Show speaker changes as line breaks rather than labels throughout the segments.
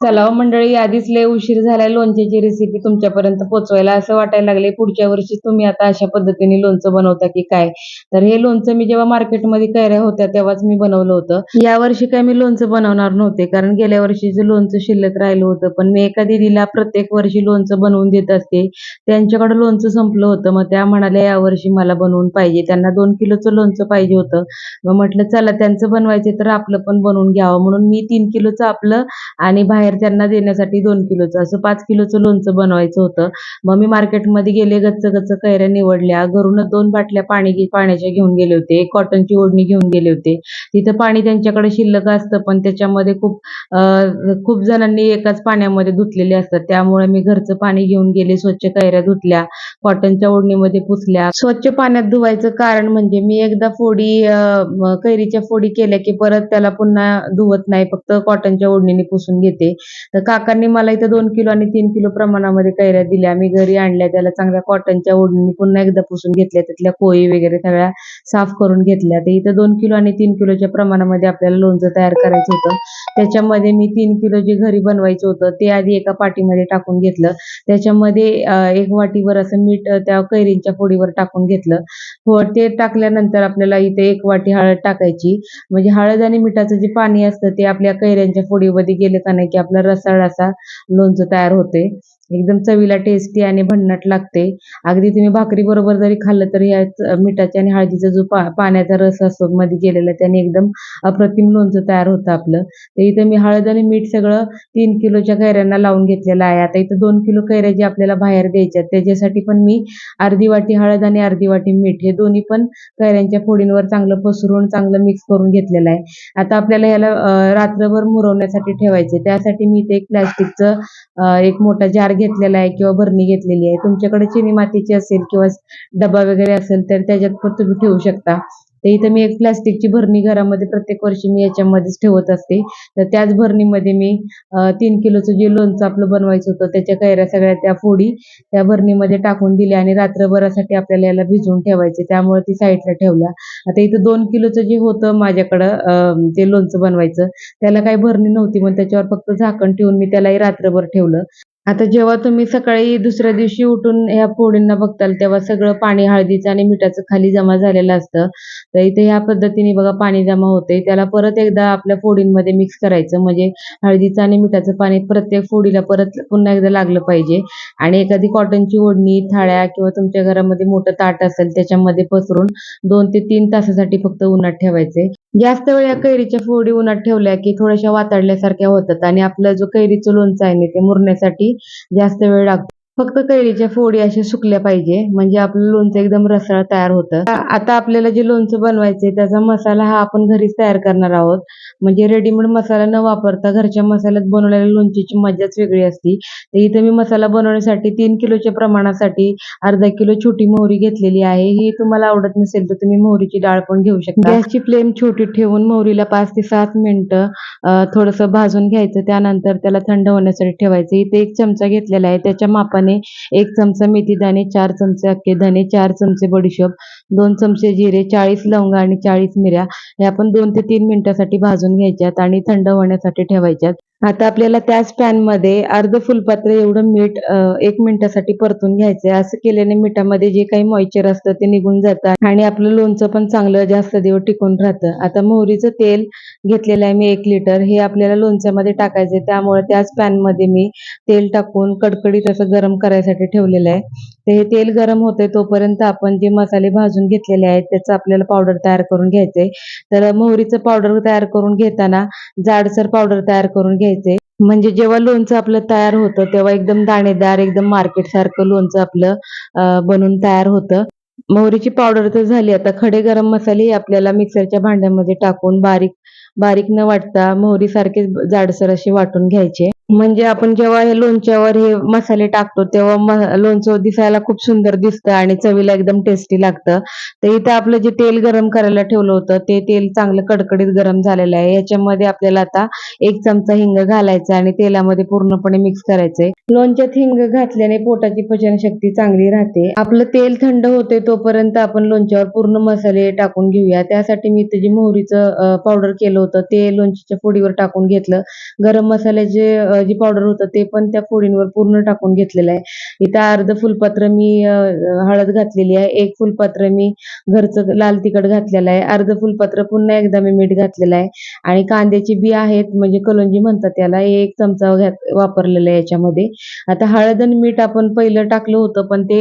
चला हो मंडळी आधीच लय उशीर झालाय लोणच्याची रेसिपी तुमच्यापर्यंत पोहोचवायला असं वाटायला लागले पुढच्या वर्षी तुम्ही आता अशा पद्धतीने लोणचं बनवता की काय? तर हे लोणचं मी जेव्हा मार्केटमध्ये कैऱ्या होत्या तेव्हाच मी बनवलं होतं. या वर्षी काय मी लोणचं बनवणार नव्हते कारण गेल्या वर्षीचं लोणचं शिल्लक राहिलं होतं पण मी एका दीदीला प्रत्येक वर्षी लोणचं बनवून देत असते. त्यांच्याकडे लोणचं संपलं होतं मग त्या म्हणाल्या यावर्षी मला बनवून पाहिजे. त्यांना दोन किलोचं लोणचं पाहिजे होतं. मग म्हटलं चला त्यांचं बनवायचे तर आपलं पण बनवून घ्यावं. म्हणून मी तीन किलोचं आपलं आणि बाहेर त्यांना देण्यासाठी दोन किलोचं असं पाच किलोचं लोणचं बनवायचं होतं. मग मी मार्केटमध्ये गेले गच्च गच्च कैऱ्या निवडल्या. घरूनच दोन बाटल्या पाणी पाण्याच्या घेऊन गेले होते. एक कॉटनची ओढणी घेऊन गेले होते. तिथं पाणी त्यांच्याकडे शिल्लक असतं पण त्याच्यामध्ये खूप खूप जणांनी एकाच पाण्यामध्ये धुतलेले असतात. त्यामुळे मी घरचं पाणी घेऊन गेले स्वच्छ कैऱ्या धुतल्या कॉटनच्या ओढणीमध्ये पुसल्या. स्वच्छ पाण्यात धुवायचं कारण म्हणजे मी एकदा फोडी कैरीच्या फोडी केल्या की परत त्याला पुन्हा धुवत नाही फक्त कॉटनच्या ओढणीने पुसून घेते. तर काकांनी मला इथं दोन किलो आणि तीन किलो प्रमाणामध्ये कैऱ्या दिल्या. मी घरी आणल्या त्याला चांगल्या कॉटनच्या ओढणी पुन्हा एकदा पुसून घेतल्या त्यातल्या कोळी वगैरे सगळ्या साफ करून घेतल्या. तर इथं दोन किलो आणि तीन किलोच्या प्रमाणामध्ये आपल्याला लोणचं तयार करायचं होतं. त्याच्यामध्ये मी तीन किलो जे घरी बनवायचं होतं ते आधी एका पाटीमध्ये टाकून घेतलं. त्याच्यामध्ये एक वाटीवर असं मीठ त्या कैरींच्या फोडीवर टाकून घेतलं. ते टाकल्यानंतर आपल्याला इथे एक वाटी हळद टाकायची. म्हणजे हळद आणि मिठाचं जे पाणी असतं ते आपल्या कैऱ्यांच्या फोडीमध्ये गेलं का नाही की आपला रसाळ असा लोणचं तयार होते. एकदम चवीला टेस्टी आणि भन्नाट लागते. अगदी तुम्ही भाकरी बरोबर जरी खाल्लं तरी या मिठाच्या आणि हळदीचा जो पा पाण्याचा रस असतो मध्ये गेलेला त्याने एकदम अप्रतिम लोणचं तयार होतं आपलं. तर इथं मी हळद आणि मीठ सगळं तीन किलोच्या कैऱ्यांना लावून घेतलेलं आहे. आता इथं दोन किलो कैऱ्या जे आपल्याला बाहेर द्यायच्या त्याच्यासाठी पण मी अर्धी वाटी हळद आणि अर्धी वाटी मीठ हे दोन्ही पण कैऱ्यांच्या फोडींवर चांगलं पसरून चांगलं मिक्स करून घेतलेलं आहे. आता आपल्याला याला रात्रभर मुरवण्यासाठी ठेवायचे. त्यासाठी मी इथे एक प्लॅस्टिकचं एक मोठा जार घेतलेला आहे किंवा भरणी घेतलेली आहे तुमच्याकडे चिनी मातीची असेल किंवा डबा वगैरे असेल तर त्याच्यात पण तुम्ही ठेवू शकता. तर इथं मी एक प्लास्टिकची भरणी घरामध्ये प्रत्येक वर्षी मी याच्यामध्येच ठेवत असते. तर त्याच भरणीमध्ये मी तीन किलोचं जे लोणचं आपलं बनवायचं होतं त्याच्या कैऱ्या सगळ्या त्या फोडी त्या भरणीमध्ये टाकून दिल्या आणि रात्रभरासाठी आपल्याला याला भिजवून ठेवायचे. त्यामुळे ती साईडला ठेवल्या आता इथं दोन किलोचं जे होतं माझ्याकडं ते लोणचं बनवायचं त्याला काही भरणी नव्हती मग त्याच्यावर फक्त झाकण ठेवून मी त्यालाही रात्रभर ठेवलं. आता जेव्हा तुम्ही सकाळी दुसऱ्या दिवशी उठून ह्या फोडींना बघताल तेव्हा सगळं पाणी हळदीचं आणि मिठाचं खाली जमा झालेलं असतं. तर इथे ह्या पद्धतीने बघा पाणी जमा होते त्याला परत एकदा आपल्या फोडींमध्ये मिक्स करायचं. म्हणजे हळदीचं आणि मिठाचं पाणी प्रत्येक फोडीला परत पुन्हा एकदा लागलं पाहिजे. आणि एखादी कॉटनची ओढणी थाळ्या किंवा तुमच्या घरामध्ये मोठं ताट असेल त्याच्यामध्ये पसरून दोन ते तीन तासासाठी फक्त उन्हात ठेवायचे. जास्त वेळ या कैरीच्या फोडी उन्हात ठेवल्या की थोड्याशा वातडल्यासारख्या होतात. आणि आपलं जो कैरीचं लोणचं आहे ना ते मुरण्यासाठी जास्त वेळ लागतो फक्त कैरीच्या फोडी अशा सुकल्या पाहिजे म्हणजे आपलं लोणचं एकदम रसाळ तयार होतं. आता आपल्याला जे लोणचं बनवायचे त्याचा मसाला हा आपण घरीच तयार करणार आहोत. म्हणजे रेडीमेड मसाला न वापरता घरच्या मसाल्यात बनवलेल्या लोणचीची मजाच वेगळी असती. तर इथं मी मसाला बनवण्यासाठी तीन किलोच्या प्रमाणासाठी अर्धा किलो छोटी मोहरी घेतलेली आहे. ही तुम्हाला आवडत नसेल तर तुम्ही मोहरीची डाळ पण घेऊ शकता. गॅसची फ्लेम छोटी ठेवून मोहरीला पाच ते सात मिनिटं थोडंसं भाजून घ्यायचं. त्यानंतर त्याला थंड होण्यासाठी ठेवायचं. इथे एक चमचा घेतलेला आहे. त्याच्या मापाने एक चमचा मेथी दाणे चार चमचे अख्खे धने चार चमचे बडीशोप दोन चमचे जिरे चाळीस लवंगा आणि चाळीस मिऱ्या या आपण दोन ते तीन मिनिटासाठी भाजून घ्यायच्यात आणि थंड होण्यासाठी ठेवायच्यात. आता आपल्याला त्याच पॅनमध्ये अर्ध फुलपात्र एवढं मीठ एक मिनिटासाठी परतून घ्यायचंय. असं केल्याने मिठामध्ये जे काही मॉइचर असतं ते निघून जातं आणि आपलं लोणचं पण चांगलं जास्त दिवस टिकून राहतं. आता मोहरीचं तेल घेतलेलं आहे मी एक लिटर हे आपल्याला लोणच्यामध्ये टाकायचंय. त्यामुळे त्याच पॅनमध्ये मी तेल टाकून कडकडीत असं गरम करायसाठी ठेवलेलं आहे. तर हे तेल गरम होते तोपर्यंत आपण जे मसाले भाजून घेतलेले आहेत त्याचं आपल्याला पावडर तयार करून घ्यायचंय. तर मोहरीचं पावडर तयार करून घेताना जाडसर पावडर तयार करून घ्यायचं. म्हणजे जेव्हा लोणचं आपलं तयार होतं तेव्हा एकदम दाणेदार एकदम मार्केट सारखं लोणचं आपलं बनून तयार होतं. मोहरीची पावडर तर झाली. आता खडे गरम मसाले आपल्याला मिक्सरच्या भांड्यामध्ये टाकून बारीक बारीक न वाटता मोहरी सारखे जाडसर असे वाटून घ्यायचे. म्हणजे आपण जेव्हा हे लोणच्यावर हे मसाले टाकतो तेव्हा लोणचं दिसायला खूप सुंदर दिसतं आणि चवीला एकदम टेस्टी लागतं. तर इथं आपलं जे तेल गरम करायला ठेवलं होतं ते तेल चांगलं कडकडीत गरम झालेलं आहे. याच्यामध्ये आपल्याला आता एक चमचा हिंग घालायचा आणि तेलामध्ये पूर्णपणे मिक्स करायचंय. लोणच्यात हिंग घातल्याने पोटाची पचनशक्ती चांगली राहते. आपलं तेल थंड होते तोपर्यंत आपण लोणच्यावर पूर्ण मसाले टाकून घेऊया. त्यासाठी मी इथं जे मोहरीचं पावडर केलं होतं ते लोणच्याच्या फोडीवर टाकून घेतलं. गरम मसाल्याचे अं, पावडर होतं ते पण त्या फोडींवर पूर्ण टाकून घेतलेलं आहे. इथं अर्ध फुलपत्र मी हळद घातलेली आहे एक फुलपत्र मी घरचं लाल तिखट घातलेलं आहे अर्ध फुलपत्र पुन्हा एकदा मी मीठ घातलेलं आहे. आणि कांद्याची बी आहेत म्हणजे कलोंजी म्हणतात त्याला हे एक चमचा वापरलेला आहे याच्यामध्ये. आता हळद आणि मीठ आपण पहिलं टाकलं होतं पण ते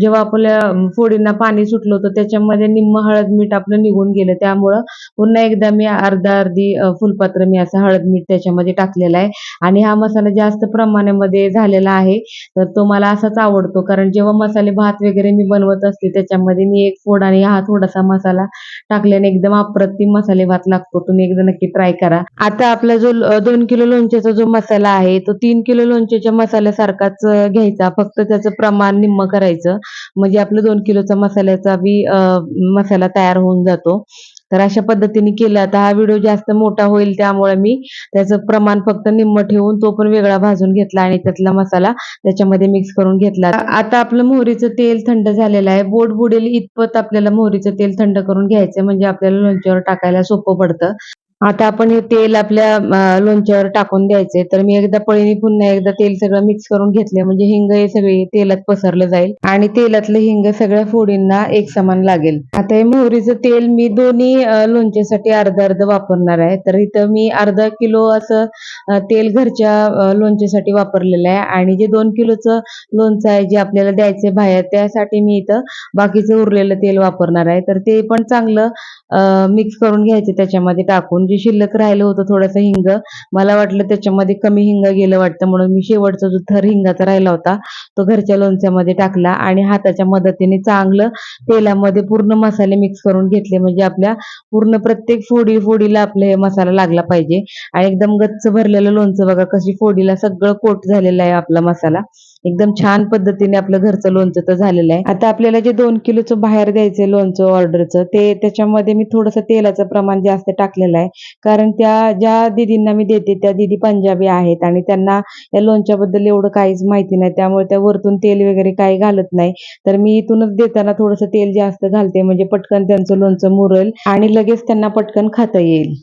जेव्हा आपल्या फोडींना पाणी सुटलं होतं त्याच्यामध्ये निम्म हळद मीठ आपलं निघून गेलं. त्यामुळं पुन्हा एकदा मी अर्धा अर्धी फुलपात्र मी असं हळद मीठ त्याच्यामध्ये टाकलेलं आहे. आणि हा मसाला जास्त प्रमाणामध्ये झालेला आहे तर तो मला असाच आवडतो. कारण जेव्हा मसाले भात वगैरे मी बनवत असते त्याच्यामध्ये मी एक फोड आणि हा थोडासा मसाला टाकल्याने एकदम अप्रतिम मसाले भात लागतो. तुम्ही एकदा नक्की ट्राय करा. आता आपला जो दोन किलो लोणच्याचा जो मसाला आहे तो तीन किलो लोणच्याच्या मसाल्यासारखाच घ्यायचा. फक्त त्याचं प्रमाण निम्म करायचं. म्हणजे आपलं दोन किलोचा मसाल्याचा बी मसाला तयार होऊन जातो. तर अशा पद्धतीने केला. आता हा व्हिडिओ जास्त मोठा होईल त्यामुळे मी त्याचं प्रमाण फक्त निम्म ठेवून तो पण वेगळा भाजून घेतला आणि त्यातला मसाला त्याच्यामध्ये मिक्स करून घेतला. आता आपलं मोहरीचं तेल थंड झालेलं आहे. बोट बुडेल इतपत आपल्याला मोहरीचं तेल थंड करून घ्यायचं म्हणजे आपल्याला लोणच्यावर टाकायला सोपं पडतं. आता आपण हे तेल आपल्या लोणच्यावर टाकून द्यायचे तर मी एकदा पळीने पुन्हा एकदा तेल सगळं मिक्स करून घेतले म्हणजे हिंग हे सगळे तेलात पसरलं जाईल. आणि तेलातलं हिंग सगळ्या फोडींना एक समान लागेल. आता हे मोहरीचं तेल मी दोन्ही लोणच्यासाठी अर्ध अर्ध वापरणार आहे. तर इथं मी अर्धा किलो असं तेल घरच्या लोणच्यासाठी वापरलेलं आहे. आणि जे दोन किलोचं लोणचं आहे जे आपल्याला द्यायचं बाहेर त्यासाठी मी इथं बाकीचं उरलेलं तेल वापरणार आहे. तर ते पण चांगलं मिक्स करून घ्यायचे त्याच्यामध्ये टाकून. जे शिल्लक राहिलं होतं थोडंसं हिंग मला वाटलं त्याच्यामध्ये कमी हिंग गेलं वाटतं म्हणून मी शेवटचा जो थर हिंगाचा राहिला होता तो घरच्या लोणच्यामध्ये टाकला आणि हाताच्या मदतीने चांगलं तेलामध्ये पूर्ण मसाले मिक्स करून घेतले. म्हणजे आपल्या पूर्ण प्रत्येक फोडी फोडीला आपलं हे मसाला लागला पाहिजे. आणि एकदम गच्च भरलेलं लोणचं बघा कशी फोडीला सगळं कोट झालेलं आहे आपला मसाला. एकदम छान पद्धतीने आपलं घरचं लोणचं तर झालेलं आहे. आता आपल्याला जे दोन किलोचं बाहेर द्यायचं लोणचं ऑर्डरचं ते त्याच्यामध्ये मी थोडंसं तेलाचं प्रमाण जास्त टाकलेलं आहे. कारण त्या ज्या दिदींना मी देते त्या दिदी पंजाबी आहेत आणि त्यांना या लोणच्याबद्दल एवढं काहीच माहिती नाही. त्यामुळे त्या वरतून तेल वगैरे काही घालत नाही. तर मी इथूनच देताना थोडंसं तेल जास्त घालते. म्हणजे पटकन त्यांचं लोणचं मुरेल आणि लगेच त्यांना पटकन खाता येईल.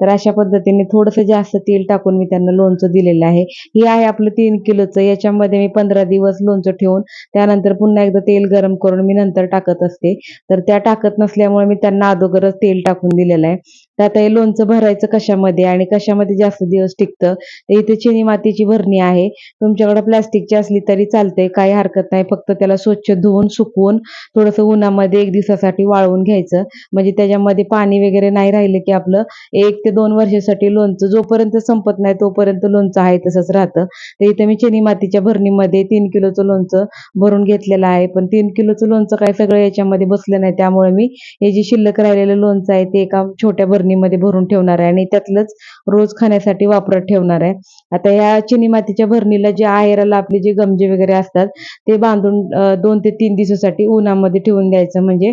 तर अशा पद्धतीने थोडंसं जास्त तेल टाकून मी त्यांना लोणचं दिलेलं आहे. हे आहे आपलं तीन किलोचं. याच्यामध्ये मी पंधरा दिवस लोणचं ठेवून त्यानंतर पुन्हा एकदा तेल गरम करून मी नंतर टाकत असते. तर त्या टाकत नसल्यामुळे मी त्यांना अगोदरच तेल टाकून दिलेलं आहे. तर आता हे लोणचं भरायचं कशामध्ये आणि कशामध्ये जास्त दिवस टिकतं? तर इथे चिनी मातीची भरणी आहे. तुमच्याकडे प्लॅस्टिकची असली तरी चालते काही हरकत नाही. फक्त त्याला स्वच्छ धुवून सुकवून थोडंसं उन्हामध्ये एक दिवसासाठी वाळवून घ्यायचं. म्हणजे त्याच्यामध्ये पाणी वगैरे नाही राहिलं की आपलं एक ते दोन वर्षासाठी लोणचं जोपर्यंत संपत नाही तोपर्यंत लोणचं आहे तसंच राहतं. तर इथे मी चिनी मातीच्या भरणीमध्ये तीन किलोचं लोणचं भरून घेतलेलं आहे. पण तीन किलोचं लोणचं काय सगळं याच्यामध्ये बसलं नाही. त्यामुळे मी हे जे शिल्लक राहिलेलं लोणचं आहे ते एका छोट्या भरणीमध्ये भरून ठेवणार आहे आणि त्यातलंच रोज खाण्यासाठी वापरत ठेवणार आहे. आता या चिनी मातीच्या भरणीला जे आहेराला आपले जे गमजे वगैरे असतात ते बांधून दोन ते तीन दिवसासाठी उन्हामध्ये ठेवून द्यायचं. म्हणजे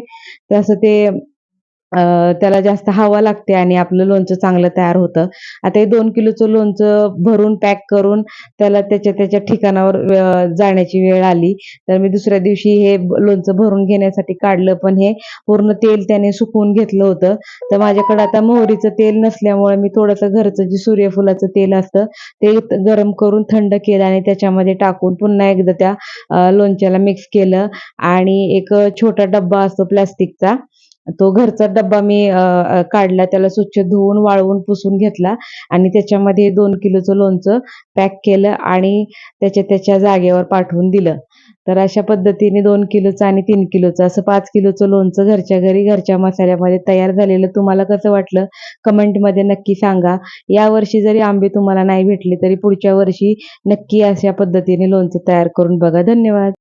तसं ते त्याला जास्त हवा लागते आणि आपलं लोणचं चांगलं तयार होतं. आता हे दोन किलोचं लोणचं भरून पॅक करून त्याला त्याच्या त्याच्या ठिकाणावर जाण्याची वेळ आली. तर मी दुसऱ्या दिवशी हे लोणचं भरून घेण्यासाठी काढलं पण हे पूर्ण तेल त्याने सुकवून घेतलं होतं. तर माझ्याकडे आता मोहरीचं तेल नसल्यामुळे मी थोडंसं घरचं जे सूर्यफुलाचं तेल असतं ते गरम करून थंड केलं आणि त्याच्यामध्ये टाकून पुन्हा एकदा त्या लोणच्याला मिक्स केलं. आणि एक छोटा डब्बा असतो प्लॅस्टिकचा तो घरचा डब्बा मी काढला त्याला स्वच्छ धुवून वाळवून पुसून घेतला आणि त्याच्यामध्ये दोन किलोचं लोणचं पॅक केलं आणि त्याच्या त्याच्या जागेवर पाठवून दिलं. तर अशा पद्धतीने दोन किलोचं आणि तीन किलोचं असं पाच किलोचं लोणचं घरच्या घरी घरच्या मसाल्यामध्ये तयार झालेलं. तुम्हाला कसं वाटलं? कमेंटमध्ये नक्की सांगा. यावर्षी जरी आंबे तुम्हाला नाही भेटले तरी पुढच्या वर्षी नक्की अशा पद्धतीने लोणचं तयार करून बघा. धन्यवाद.